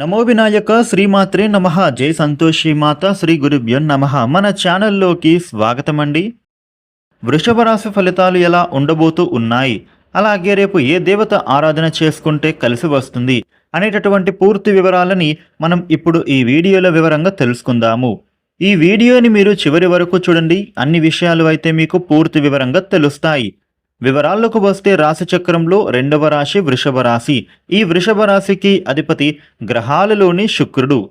నమో వినాయక శ్రీమాత్రే నమ. జై సంతోషి మాత శ్రీ గురుభ్యో నమ. మన ఛానల్లోకి స్వాగతం అండి వృషభ రాశి ఫలితాలు ఎలా ఉండబోతూ ఉన్నాయి? అలాగే రేపు ఏ దేవత ఆరాధన చేసుకుంటే కలిసి వస్తుంది అనేటటువంటి పూర్తి వివరాలని మనం ఇప్పుడు ఈ వీడియోలో వివరంగా తెలుసుకుందాము. ఈ వీడియోని మీరు చివరి వరకు చూడండి. అన్ని విషయాలు అయితే మీకు పూర్తి వివరంగా తెలుస్తాయి. వివరాల్లోకి వస్తే రాశి చక్రంలో రెండవ రాశి వృషభ రాశి. ఈ వృషభ రాశికి అధిపతి గ్రహాలలోని శుక్రుడు.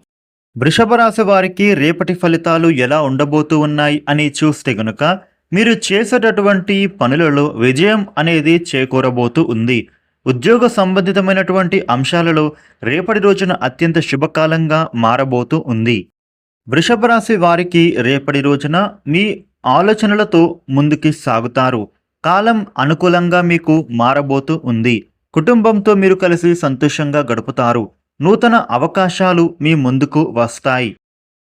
వృషభ రాశి వారికి రేపటి ఫలితాలు ఎలా ఉండబోతూ ఉన్నాయి అని చూస్తే గనుక మీరు చేసేటటువంటి పనులలో విజయం అనేది చేకూరబోతూ ఉంది. ఉద్యోగ సంబంధితమైనటువంటి అంశాలలో రేపటి రోజున అత్యంత శుభకాలంగా మారబోతూ ఉంది. వృషభ రాశి వారికి రేపటి రోజున మీ ఆలోచనలతో ముందుకి సాగుతారు. కాలం అనుకూలంగా మీకు మారబోతూ ఉంది. కుటుంబంతో మీరు కలిసి సంతోషంగా గడుపుతారు. నూతన అవకాశాలు మీ ముందుకు వస్తాయి.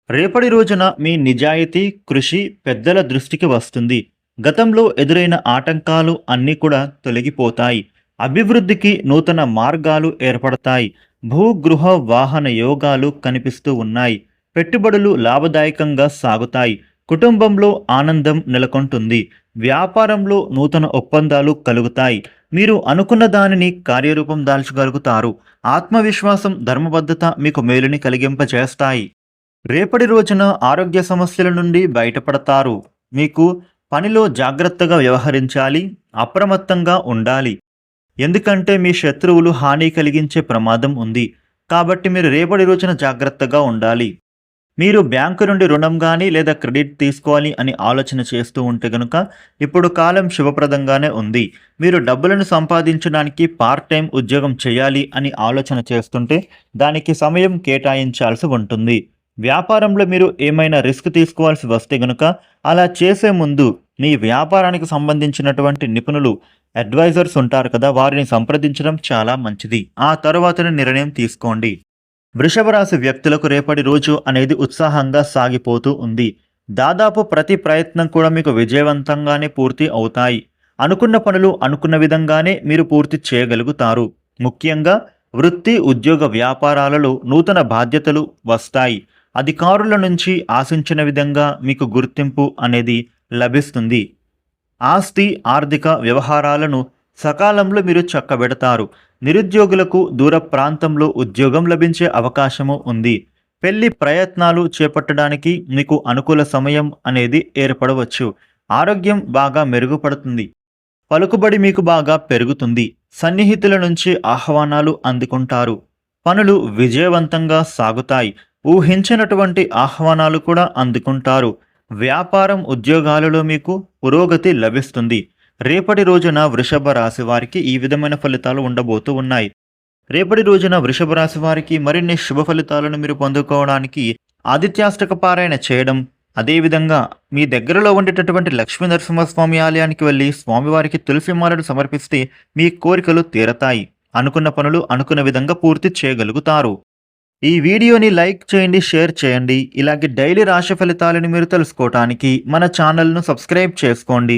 రేపటి రోజున మీ నిజాయితీ కృషి పెద్దల దృష్టికి వస్తుంది. గతంలో ఎదురైన ఆటంకాలు అన్నీ కూడా తొలగిపోతాయి. అభివృద్ధికి నూతన మార్గాలు ఏర్పడతాయి. భూగృహ వాహన యోగాలు కనిపిస్తూ ఉన్నాయి. పెట్టుబడులు లాభదాయకంగా సాగుతాయి. కుటుంబంలో ఆనందం నెలకొంటుంది. వ్యాపారంలో నూతన ఒప్పందాలు కలుగుతాయి. మీరు అనుకున్న దానిని కార్యరూపం దాల్చగలుగుతారు. ఆత్మవిశ్వాసం ధర్మబద్ధత మీకు మేలుని కలిగింపజేస్తాయి. రేపటి రోజున ఆరోగ్య సమస్యల నుండి బయటపడతారు. మీకు పనిలో జాగ్రత్తగా వ్యవహరించాలి. అప్రమత్తంగా ఉండాలి. ఎందుకంటే మీ శత్రువులు హాని కలిగించే ప్రమాదం ఉంది. కాబట్టి మీరు రేపటి రోజున జాగ్రత్తగా ఉండాలి. మీరు బ్యాంకు నుండి రుణం కానీ లేదా క్రెడిట్ తీసుకోవాలి అని ఆలోచన చేస్తూ ఉంటే కనుక ఇప్పుడు కాలం శుభప్రదంగానే ఉంది. మీరు డబ్బులను సంపాదించడానికి పార్ట్ టైం ఉద్యోగం చేయాలి అని ఆలోచన చేస్తుంటే దానికి సమయం కేటాయించాల్సి ఉంటుంది. వ్యాపారంలో మీరు ఏమైనా రిస్క్ తీసుకోవాల్సి వస్తే గనుక అలా చేసే ముందు మీ వ్యాపారానికి సంబంధించినటువంటి నిపుణులు అడ్వైజర్స్ ఉంటారు కదా వారిని సంప్రదించడం చాలా మంచిది. ఆ తర్వాతనే నిర్ణయం తీసుకోండి. వృషభ రాశి వ్యక్తులకు రేపటి రోజు అనేది ఉత్సాహంగా సాగిపోతూ ఉంది. దాదాపు ప్రతి ప్రయత్నం కూడా మీకు విజయవంతంగానే పూర్తి అవుతాయి. అనుకున్న పనులు అనుకున్న విధంగానే మీరు పూర్తి చేయగలుగుతారు. ముఖ్యంగా వృత్తి ఉద్యోగ వ్యాపారాలలో నూతన బాధ్యతలు వస్తాయి. అధికారుల నుంచి ఆశించిన విధంగా మీకు గుర్తింపు అనేది లభిస్తుంది. ఆస్తి ఆర్థిక వ్యవహారాలను సకాలంలో మీరు చక్కబెడతారు. నిరుద్యోగులకు దూర ప్రాంతంలో ఉద్యోగం లభించే అవకాశము ఉంది. పెళ్ళి ప్రయత్నాలు చేపట్టడానికి మీకు అనుకూల సమయం అనేది ఏర్పడవచ్చు. ఆరోగ్యం బాగా మెరుగుపడుతుంది. పలుకుబడి మీకు బాగా పెరుగుతుంది. సన్నిహితుల నుంచి ఆహ్వానాలు అందుకుంటారు. పనులు విజయవంతంగా సాగుతాయి. ఊహించినటువంటి ఆహ్వానాలు కూడా అందుకుంటారు. వ్యాపారం ఉద్యోగాలలో మీకు పురోగతి లభిస్తుంది. రేపటి రోజున వృషభ రాశి వారికి ఈ విధమైన ఫలితాలు ఉండబోతూ ఉన్నాయి. రేపటి రోజున వృషభ రాశి వారికి మరిన్ని శుభ ఫలితాలను మీరు పొందుకోవడానికి ఆదిత్యాష్టక పారాయణ చేయడం అదేవిధంగా మీ దగ్గరలో ఉండేటటువంటి లక్ష్మీ నరసింహస్వామి ఆలయానికి వెళ్ళి స్వామివారికి తులసి మాలను సమర్పిస్తే మీ కోరికలు తీరతాయి. అనుకున్న పనులు అనుకున్న విధంగా పూర్తి చేయగలుగుతారు. ఈ వీడియోని లైక్ చేయండి షేర్ చేయండి. ఇలాగే డైలీ రాశి ఫలితాలను మీరు తెలుసుకోవటానికి మన ఛానల్ను సబ్స్క్రైబ్ చేసుకోండి.